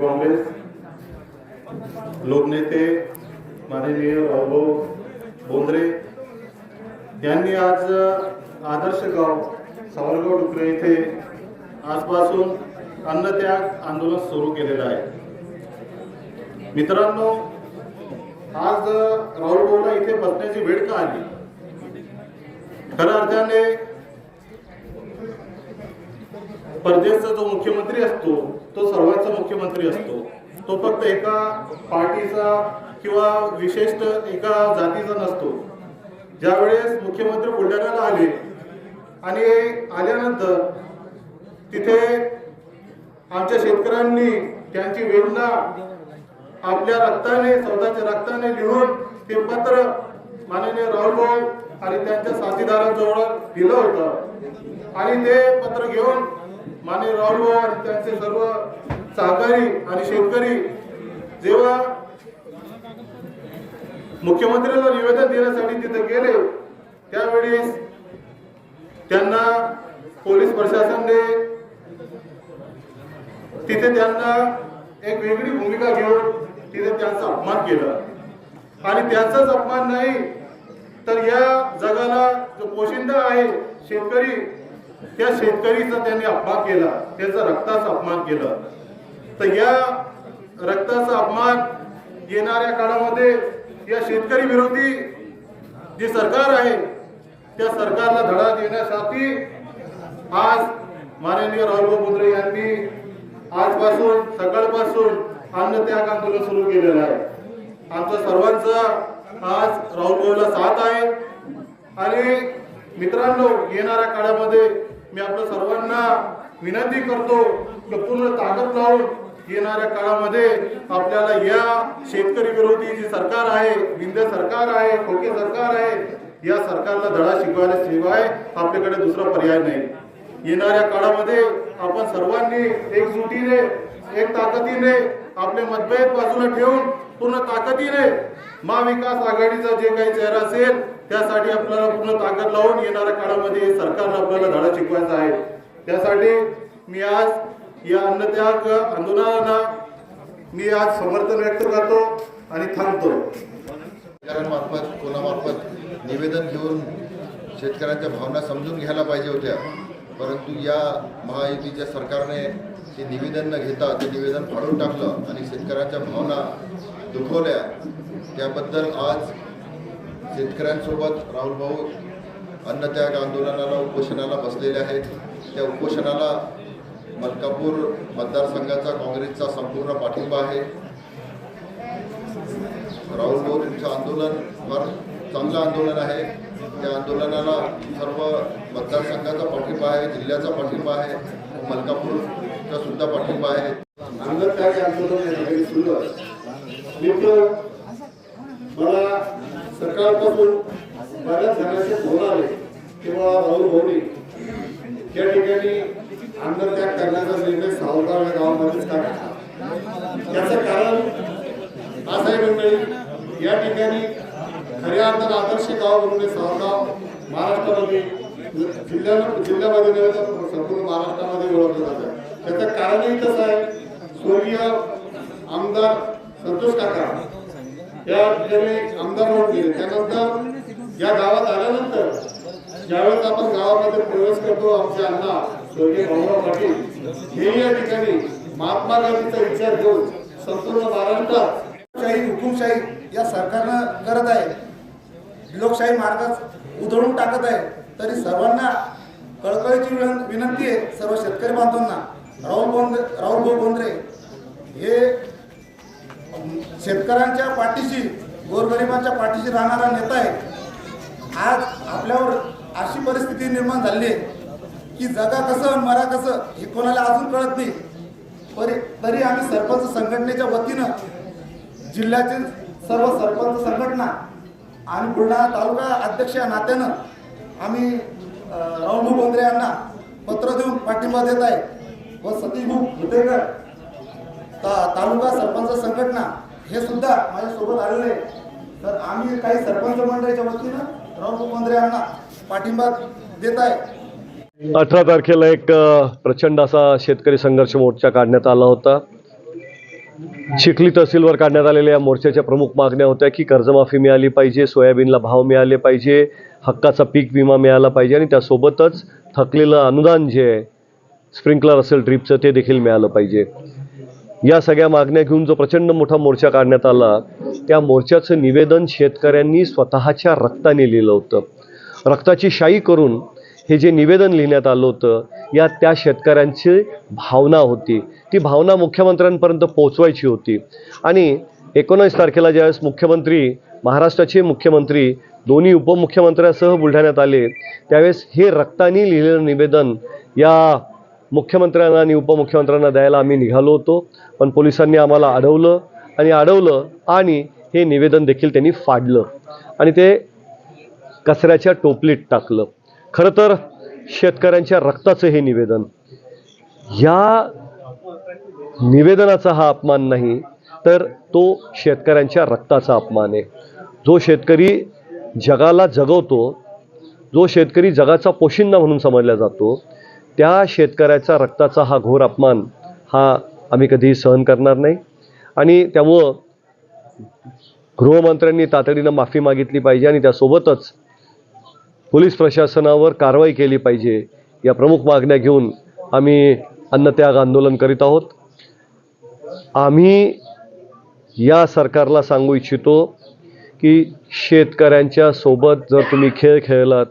काँग्रेस लोकनेते माननीय रावभाऊ बोंद्रे यांनी आज आदर्श गाव सावरगाव डुकरे येथे आजपासून अन्नत्याग आंदोलन सुरू केलेलं आहे. मित्रांनो आज राहुल गौडा इथे बसण्याची वेळ का आली? खऱ्या अर्थाने परदेशचा जो मुख्यमंत्री असतो तो सर्वांचा मुख्यमंत्री असतो. तो फक्त एका पार्टीचा किंवा विशिष्ट एका जातीचा नसतो. ज्यावेळेस मुख्यमंत्री बुलढाण्याला आले आणि आल्यानंतर तिथे आमच्या शेतकऱ्यांनी त्यांची वेदना आपल्या रक्ताने स्वतःच्या रक्ताने लिहून ते पत्र माननीय राहुल भाऊ आणि त्यांच्या साथीदारांजवळ दिलं होतं. आणि ते पत्र घेऊन माननीय राहुल आणि त्यांचे सर्व सहकारी आणि शेतकरी जेव्हा मुख्यमंत्र्यांना निवेदन देण्यासाठी तिथे गेले त्यावेळेस त्यांना पोलीस प्रशासनने तिथे त्यांना एक वेगळी भूमिका घेऊन तिथे त्यांचा अपमान केला. आणि त्यांचाच अपमान नाही तर या जगाला जो पोशिंदा आहे शेतकरी त्या शेतकरीचा त्यांनी अपमान केला त्याचा रक्ताचा अपमान केला. तर या रक्ताचा अपमान येणाऱ्या काळामध्ये या शेतकरी विरोधी जे सरकार आहे त्या सरकारला धडा देण्यासाठी आज माननीय राहुल मुंद्रे यांनी आजपासून सकाळपासून अन्नत्याग आंदोलन सुरू केलेलं आहे. आमचा सर्वांचा आज राहुल भाऊला साथ आहे. आणि मित्रांनो येणाऱ्या काळामध्ये मी आपल्या सर्वांना विनंती करतो की पूर्ण ताकद लावून येणाऱ्या काळामध्ये आपल्याला या शेतकरी विरोधी जी सरकार आहे विंध्य सरकार आहे खोके सरकार आहे या सरकारला धडा शिकवायला शिवाय आपल्याकडे दुसरा पर्याय नाही. येणाऱ्या काळामध्ये आपण सर्वांनी एकजुटीने एक ताकदीने आपले मतभेद बाजूला ठेवून पूर्ण ताकदीने महाविकास आघाडीचा जे काही चेहरा असेल त्यासाठी आपल्याला पूर्ण ताकद लावून येणाऱ्या काळामध्ये सरकारनं आपल्याला धडा शिकवायचा आहे. त्यासाठी मी आज या अन्नत्याग आंदोलनाला मी आज समर्थन व्यक्त करतो आणि थांबतो. कोणामार्फत निवेदन घेऊन शेतकऱ्यांच्या भावना समजून घ्यायला पाहिजे होत्या. परंतु या महायुतीच्या सरकारने ते निवेदन न घेता ते निवेदन फाडून टाकलं आणि शेतकऱ्यांच्या भावना दुखवल्या त्याबद्दल आज शेतकऱ्यांसोबत राहुल भाऊ अन्नत्याग आंदोलनाला उपोषणाला बसलेले आहेत. त्या उपोषणाला मलकापूर मतदारसंघाचा काँग्रेसचा संपूर्ण पाठिंबा आहे. राहुल भाऊ तुमचं आंदोलन फार चांगलं आंदोलन आहे. त्या आंदोलनाला सर्व मतदारसंघाचा पाठिंबा आहे जिल्ह्याचा पाठिंबा आहे मलकापूरचा सुद्धा पाठिंबा आहे. अन्नत्याग आंदोलन हे आहे नेमकं मला सकाळपासून बऱ्याच जणांचे फोन आले किंवा राहुल भाऊनी या ठिकाणी अन्नत्याग करण्याचा निर्णय सावकार या गावामध्येच का त्याचं कारण असं आहे मंडळी या ठिकाणी खऱ्या अर्थानं आदर्श गाव म्हणून हे सावगाव महाराष्ट्रामध्ये जिल्ह्या जिल्ह्यामध्ये नव्हे तर संपूर्ण महाराष्ट्रामध्ये ओळखलं जातं. त्याचं कारणही कसं आहे? स्वर्गीय आमदार संतोष काका या ठिकाणी आमदार म्हणून गेले. त्यानंतर या गावात आल्यानंतर ज्यावेळेस आपण गावामध्ये प्रवेश करतो आमचे अण्णा स्वर्गीय भाऊराव पाटील हे या ठिकाणी महात्मा गांधीचा विचार घेऊन संपूर्ण महाराष्ट्रात हुकुमशाही या सरकारनं करत आहे. लोकशाही मार्गात उधळून टाकत आहे तरी सर्वांना कळकळीची विनं- विनंती आहे सर्व शेतकरी बांधवांना. राहुल बोंद्रे राहुल भाऊ बोंद्रे हे शेतकऱ्यांच्या पाठीशी गोरगरिबांच्या पाठीशी राहणारा नेता आहे. आज आपल्यावर अशी परिस्थिती निर्माण झाली आहे की जगा कसं मरा कसं हे कोणाला अजून कळत नाही. परी तरी आम्ही सरपंच संघटनेच्या वतीनं जिल्ह्यातील सर्व सरपंच संघटना आणि बुलढाणा तालुका अध्यक्ष या नात्यानं आम्ही अं, बोंद्रे यांना पत्र देऊन पाठिंबा देत आहे. व सतीभू भुतेकर ता तालुका सरपंच संघटना हे सुद्धा माझ्यासोबत आलेले आहे. तर आम्ही काही सरपंच मंडळाच्या वतीनं राहुल बोंद्रे यांना पाठिंबा देत आहे. अठरा तारखेला एक प्रचंड असा शेतकरी संघर्ष मोर्चा काढण्यात आला होता. चिखली तहसीलवर काढण्यात आलेल्या या मोर्चाच्या प्रमुख मागण्या होत्या की कर्जमाफी मिळाली पाहिजे सोयाबीनला भाव मिळाले पाहिजे हक्काचा पीक विमा मिळाला पाहिजे आणि त्यासोबतच थकलेलं अनुदान जे आहे स्प्रिंकलर असेल ड्रीपचं ते देखील मिळालं पाहिजे. या सगळ्या मागण्या घेऊन जो प्रचंड मोठा मोर्चा काढण्यात आला त्या मोर्चाचं निवेदन शेतकऱ्यांनी स्वतःच्या रक्ताने लिहिलं होतं. रक्ताची शाई करून हे जे निवेदन लिहिण्यात आलं होतं या त्या शेतकऱ्यांची भावना होती. ती भावना मुख्यमंत्र्यांपर्यंत पोचवायची होती. आणि एकोणीस तारखेला ज्यावेळेस मुख्यमंत्री महाराष्ट्राचे मुख्यमंत्री दोन्ही उपमुख्यमंत्र्यासह बुलढाण्यात आले त्यावेळेस हे रक्तानी लिहिलेलं निवेदन या मुख्यमंत्र्यांना आणि उपमुख्यमंत्र्यांना द्यायला आम्ही निघालो होतो. पण पोलिसांनी आम्हाला अडवलं आणि अडवलं आणि हे निवेदन देखील त्यांनी फाडलं. आणि ते कचऱ्याच्या टोपलीत टाकलं. खरं तर शेतकऱ्यांच्या रक्ताचं हे निवेदन. या निवेदनाचा हा अपमान नाही तर तो शेतकऱ्यांच्या रक्ताचा अपमान आहे. जो शेतकरी जगाला जगवतो जो शेतकरी जगाचा पोशिंदा म्हणून समजला जातो त्या शेतकऱ्याचा रक्ताचा हा घोर अपमान हा आम्ही कधीही सहन करणार नाही. आणि त्यामुळं गृहमंत्र्यांनी तातडीनं माफी मागितली पाहिजे आणि त्यासोबतच पोलीस प्रशासनावर कारवाई केली पाहिजे या प्रमुख मागण्या घेऊन आम्ही अन्नत्याग आंदोलन करीत आहोत. आम्ही या सरकारला सांगू इच्छितो की शेतकऱ्यांच्या सोबत जर तुम्ही खेळ खेळलात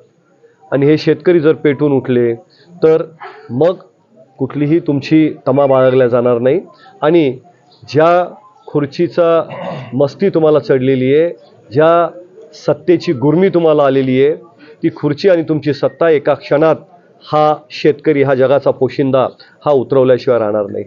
आणि हे शेतकरी जर पेटून उठले तर मग कुठलीही तुमची तमा बाळगल्या जाणार नाही. आणि ज्या खुर्चीचा मस्ती तुम्हाला चढलेली आहे ज्या सत्तेची गुर्मी तुम्हाला आलेली आहे ती खुर्ची आणि तुमची सत्ता एका क्षणात हा शेतकरी हा जगाचा पोशिंदा हा उतरवल्याशिवाय राहणार नाही.